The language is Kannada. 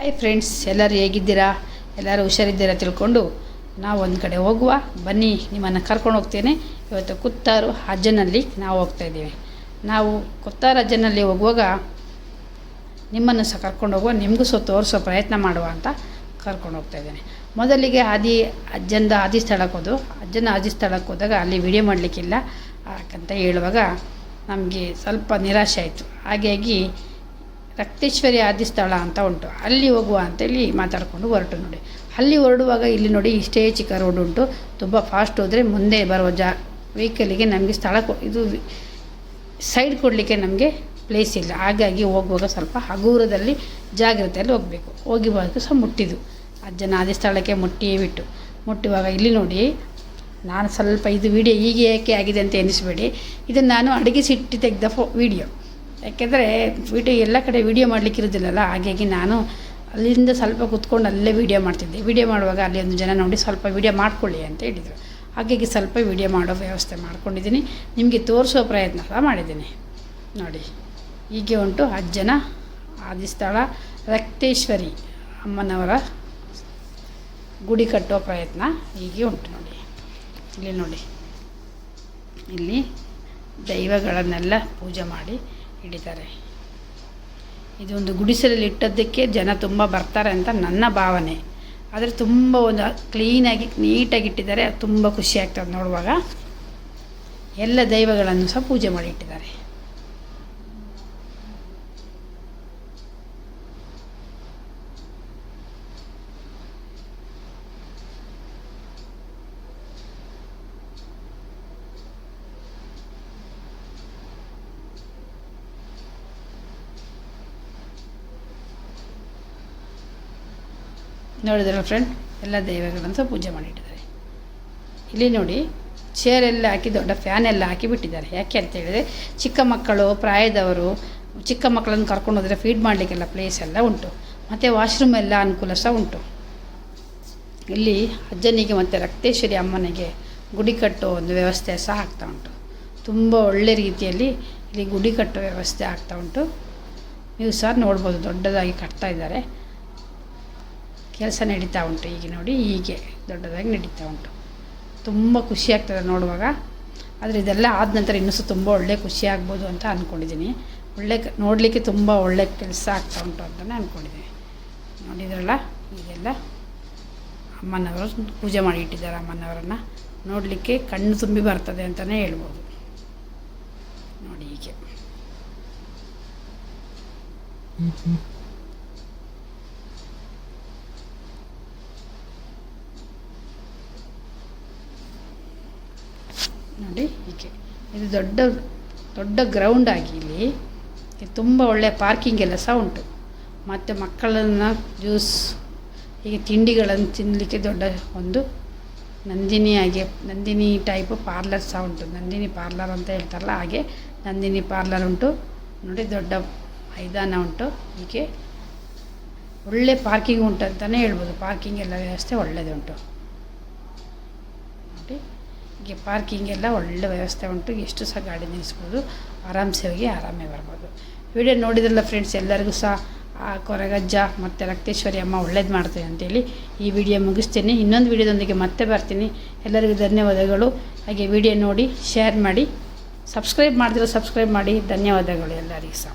ಹಾಯ್ ಫ್ರೆಂಡ್ಸ್ ಎಲ್ಲರೂ ಹೇಗಿದ್ದೀರಾ? ಎಲ್ಲರೂ ಹುಷಾರಿದ್ದೀರಾ ತಿಳ್ಕೊಂಡು? ನಾವು ಒಂದು ಕಡೆ ಹೋಗುವ. ಬನ್ನಿ, ನಿಮ್ಮನ್ನು ಕರ್ಕೊಂಡು ಹೋಗ್ತೇನೆ. ಇವತ್ತು ಕುತ್ತಾರು ಅಜ್ಜನಲ್ಲಿ ನಾವು ಹೋಗ್ತಾ ಇದ್ದೀವಿ. ನಾವು ಕುತ್ತಾರು ಅಜ್ಜನಲ್ಲಿ ಹೋಗುವಾಗ ನಿಮ್ಮನ್ನು ಸಹ ಕರ್ಕೊಂಡು ಹೋಗುವ. ನಿಮಗೂ ಸಹ ತೋರಿಸೋ ಪ್ರಯತ್ನ ಮಾಡುವ ಅಂತ ಕರ್ಕೊಂಡು ಹೋಗ್ತಾ ಇದ್ದೇನೆ. ಮೊದಲಿಗೆ ಆದಿ ಅಜ್ಜಂದ ಆದಿ ಸ್ಥಳಕ್ಕೆ ಹೋದು ಅಜ್ಜನ ಆದಿ ಸ್ಥಳಕ್ಕೆ ಹೋದಾಗ ಅಲ್ಲಿ ವಿಡಿಯೋ ಮಾಡಲಿಕ್ಕಿಲ್ಲ. ಯಾಕಂತ ಹೇಳುವಾಗ ನಮಗೆ ಸ್ವಲ್ಪ ನಿರಾಶೆ ಆಯಿತು. ಹಾಗಾಗಿ ರಕ್ತೇಶ್ವರಿ ಆದಿ ಸ್ಥಳ ಅಂತ ಉಂಟು. ಅಲ್ಲಿ ಹೋಗುವ ಅಂತೇಳಿ ಮಾತಾಡಿಕೊಂಡು ಹೊರಟು ನೋಡಿ. ಅಲ್ಲಿ ಹೊರಡುವಾಗ ಇಲ್ಲಿ ನೋಡಿ ಇಷ್ಟೇ ಚಿಕ್ಕ ರೋಡ್ ಉಂಟು. ತುಂಬ ಫಾಸ್ಟ್ ಹೋದರೆ ಮುಂದೆ ಬರುವ ಜಾ ವೆಹಿಕಲಿಗೆ ನಮಗೆ ಸ್ಥಳ ಇದು ಸೈಡ್ ಕೊಡಲಿಕ್ಕೆ ನಮಗೆ ಪ್ಲೇಸ್ ಇಲ್ಲ. ಹಾಗಾಗಿ ಹೋಗುವಾಗ ಸ್ವಲ್ಪ ಹಗುರದಲ್ಲಿ ಜಾಗ್ರತೆಯಲ್ಲಿ ಹೋಗಬೇಕು. ಹೋಗಿ ಬರೋದು ಸಹ ಮುಟ್ಟಿದ್ದು. ಅಜ್ಜನ ಆದಿ ಸ್ಥಳಕ್ಕೆ ಮುಟ್ಟಿ ಬಿಟ್ಟು. ಮುಟ್ಟುವಾಗ ಇಲ್ಲಿ ನೋಡಿ, ನಾನು ಸ್ವಲ್ಪ ಇದು ವಿಡಿಯೋ ಹೀಗೆ ಏಕೆ ಆಗಿದೆ ಅಂತ ಎನಿಸಬೇಡಿ. ಇದನ್ನು ನಾನು ಅಡುಗೆ ಸಿಟ್ಟು ತೆಗೆದ ಫೋ ವಿಡಿಯೋ ಯಾಕೆಂದರೆ ವಿಡಿಯೋ ಎಲ್ಲ ಕಡೆ ವಿಡಿಯೋ ಮಾಡಲಿಕ್ಕೆ ಇರೋದಿಲ್ಲಲ್ಲ ಹಾಗಾಗಿ ನಾನು ಅಲ್ಲಿಂದ ಸ್ವಲ್ಪ ಕೂತ್ಕೊಂಡು ಅಲ್ಲೇ ವೀಡಿಯೋ ಮಾಡ್ತಿದ್ದೆ. ವಿಡಿಯೋ ಮಾಡುವಾಗ ಅಲ್ಲಿ ಒಂದು ಜನ ನೋಡಿ ಸ್ವಲ್ಪ ವಿಡಿಯೋ ಮಾಡ್ಕೊಳ್ಳಿ ಅಂತ ಹೇಳಿದರು. ಹಾಗಾಗಿ ಸ್ವಲ್ಪ ವಿಡಿಯೋ ಮಾಡೋ ವ್ಯವಸ್ಥೆ ಮಾಡ್ಕೊಂಡಿದ್ದೀನಿ. ನಿಮಗೆ ತೋರಿಸೋ ಪ್ರಯತ್ನ ಸಹ ಮಾಡಿದ್ದೀನಿ. ನೋಡಿ, ಹೀಗೆ ಉಂಟು ಅಜ್ಜನ ಆದಿ ಸ್ಥಳ ರಕ್ತೇಶ್ವರಿ ಅಮ್ಮನವರ ಗುಡಿ ಕಟ್ಟುವ ಪ್ರಯತ್ನ. ಹೀಗೆ ಉಂಟು ನೋಡಿ. ಇಲ್ಲಿ ನೋಡಿ. ಇಲ್ಲಿ ದೈವಗಳನ್ನೆಲ್ಲ ಪೂಜೆ ಮಾಡಿ ಹಿಡಿತಾರೆ. ಇದೊಂದು ಗುಡಿಸಲಲ್ಲಿ ಇಟ್ಟದ್ದಕ್ಕೆ ಜನ ತುಂಬ ಬರ್ತಾರೆ ಅಂತ ನನ್ನ ಭಾವನೆ. ಆದರೆ ತುಂಬ ಒಂದು ಕ್ಲೀನಾಗಿ ನೀಟಾಗಿ ಇಟ್ಟಿದ್ದಾರೆ ತುಂಬ ಖುಷಿ ಆಗ್ತದೆ ನೋಡುವಾಗ. ಎಲ್ಲ ದೈವಗಳನ್ನು ಸಹ ಪೂಜೆ ಮಾಡಿ ಇಟ್ಟಿದ್ದಾರೆ. ನೋಡಿದ್ರಲ್ಲ ಫ್ರೆಂಡ್ ಎಲ್ಲ ದೈವಗಳನ್ನು ಸಹ ಪೂಜೆ ಮಾಡಿಟ್ಟಿದ್ದಾರೆ. ಇಲ್ಲಿ ನೋಡಿ ಚೇರೆಲ್ಲ ಹಾಕಿ ದೊಡ್ಡ ಫ್ಯಾನ್ ಎಲ್ಲ ಹಾಕಿ ಬಿಟ್ಟಿದ್ದಾರೆ. ಯಾಕೆ ಅಂತ ಹೇಳಿದ್ರೆ, ಚಿಕ್ಕ ಮಕ್ಕಳು, ಪ್ರಾಯದವರು, ಚಿಕ್ಕ ಮಕ್ಕಳನ್ನು ಕರ್ಕೊಂಡು ಹೋದರೆ ಫೀಡ್ ಮಾಡಲಿಕ್ಕೆಲ್ಲ ಪ್ಲೇಸ್ ಎಲ್ಲ ಉಂಟು. ಮತ್ತು ವಾಶ್ರೂಮ್ ಎಲ್ಲ ಅನುಕೂಲ ಸಹ ಉಂಟು. ಇಲ್ಲಿ ಅಜ್ಜನಿಗೆ ಮತ್ತು ರಕ್ತೇಶ್ವರಿ ಅಮ್ಮನಿಗೆ ಗುಡಿ ಕಟ್ಟೋ ಒಂದು ವ್ಯವಸ್ಥೆ ಸಹ ಆಗ್ತಾ ಉಂಟು. ತುಂಬ ಒಳ್ಳೆ ರೀತಿಯಲ್ಲಿ ಇಲ್ಲಿ ಗುಡಿ ಕಟ್ಟೋ ವ್ಯವಸ್ಥೆ ಆಗ್ತಾ ಉಂಟು. ನೀವು ಸಹ ನೋಡ್ಬೋದು, ದೊಡ್ಡದಾಗಿ ಕಟ್ತಾ ಇದ್ದಾರೆ. ಕೆಲಸ ನಡೀತಾ ಉಂಟು. ಈಗ ನೋಡಿ ಹೀಗೆ ದೊಡ್ಡದಾಗಿ ನಡೀತಾ ಉಂಟು. ತುಂಬ ಖುಷಿ ಆಗ್ತದೆ ನೋಡುವಾಗ. ಆದರೆ ಇದೆಲ್ಲ ಆದ ನಂತರ ಇನ್ನೂ ಸಹ ತುಂಬ ಒಳ್ಳೆ ಖುಷಿ ಆಗ್ಬೋದು ಅಂತ ಅಂದ್ಕೊಂಡಿದ್ದೀನಿ ಒಳ್ಳೆ ನೋಡಲಿಕ್ಕೆ ತುಂಬ ಒಳ್ಳೆ ಕೆಲಸ ಆಗ್ತಾ ಉಂಟು ಅಂತಲೇ ಅಂದ್ಕೊಂಡಿದ್ದೀನಿ ನೋಡಿದ್ರಲ್ಲ ಇದೆಲ್ಲ ಅಮ್ಮನವರು ಪೂಜೆ ಮಾಡಿ ಇಟ್ಟಿದ್ದಾರೆ ಅಮ್ಮನವರನ್ನು. ನೋಡಲಿಕ್ಕೆ ಕಣ್ಣು ತುಂಬಿ ಬರ್ತದೆ ಅಂತಲೇ ಹೇಳ್ಬೋದು. ನೋಡಿ ಹೀಗೆ. ನೋಡಿ ಹೀಗೆ. ಇದು ದೊಡ್ಡ ದೊಡ್ಡ ಗ್ರೌಂಡ್ ಆಗಿ ಇಲ್ಲಿ. ತುಂಬ ಒಳ್ಳೆಯ ಪಾರ್ಕಿಂಗ್ ಎಲ್ಲ ಸಹ ಉಂಟು. ಮತ್ತು ಮಕ್ಕಳನ್ನು ಜ್ಯೂಸ್ ಹೀಗೆ ತಿಂಡಿಗಳನ್ನು ತಿನ್ನಲಿಕ್ಕೆ ದೊಡ್ಡ ಒಂದು ನಂದಿನಿ ಹಾಗೆ, ನಂದಿನಿ ಟೈಪ್ ಪಾರ್ಲರ್ ಸಹ ಉಂಟು. ನಂದಿನಿ ಪಾರ್ಲರ್ ಅಂತ ಹೇಳ್ತಾರಲ್ಲ, ಹಾಗೆ ನಂದಿನಿ ಪಾರ್ಲರ್ ಉಂಟು. ನೋಡಿ ದೊಡ್ಡ ಮೈದಾನ ಉಂಟು. ಹೀಗೆ ಒಳ್ಳೆ ಪಾರ್ಕಿಂಗ್ ಉಂಟು ಅಂತಲೇ ಹೇಳ್ಬೋದು. ಪಾರ್ಕಿಂಗ್ ಎಲ್ಲ ವ್ಯವಸ್ಥೆ ಒಳ್ಳೆಯದುಂಟು ನೋಡಿ. ಹೀಗೆ ಪಾರ್ಕಿಂಗ್ ಎಲ್ಲ ಒಳ್ಳೆ ವ್ಯವಸ್ಥೆ ಉಂಟು. ಎಷ್ಟು ಸಹ ಗಾಡಿ ನಿಲ್ಲಿಸ್ಬೋದು ಆರಾಮ್ಸೆ ಹೋಗಿ ಆರಾಮೇ ಬರ್ಬೋದು. ವಿಡಿಯೋ ನೋಡಿದ್ರಲ್ಲ ಫ್ರೆಂಡ್ಸ್ ಎಲ್ಲರಿಗೂ ಸಹ, ಆ ಕೊರಗಜ್ಜ ಮತ್ತು ರಕ್ತೇಶ್ವರಿ ಅಮ್ಮ ಒಳ್ಳೇದು ಮಾಡ್ತೇವೆ ಅಂತೇಳಿ ಈ ವಿಡಿಯೋ ಮುಗಿಸ್ತೀನಿ. ಇನ್ನೊಂದು ವಿಡಿಯೋದೊಂದಿಗೆ ಮತ್ತೆ ಬರ್ತೀನಿ. ಎಲ್ಲರಿಗೂ ಧನ್ಯವಾದಗಳು. ಹಾಗೆ ವಿಡಿಯೋ ನೋಡಿ ಶೇರ್ ಮಾಡಿ ಸಬ್ಸ್ಕ್ರೈಬ್ ಮಾಡಿದ್ರೆ ಸಬ್ಸ್ಕ್ರೈಬ್ ಮಾಡಿ. ಧನ್ಯವಾದಗಳು ಎಲ್ಲರಿಗೂ ಸಹ.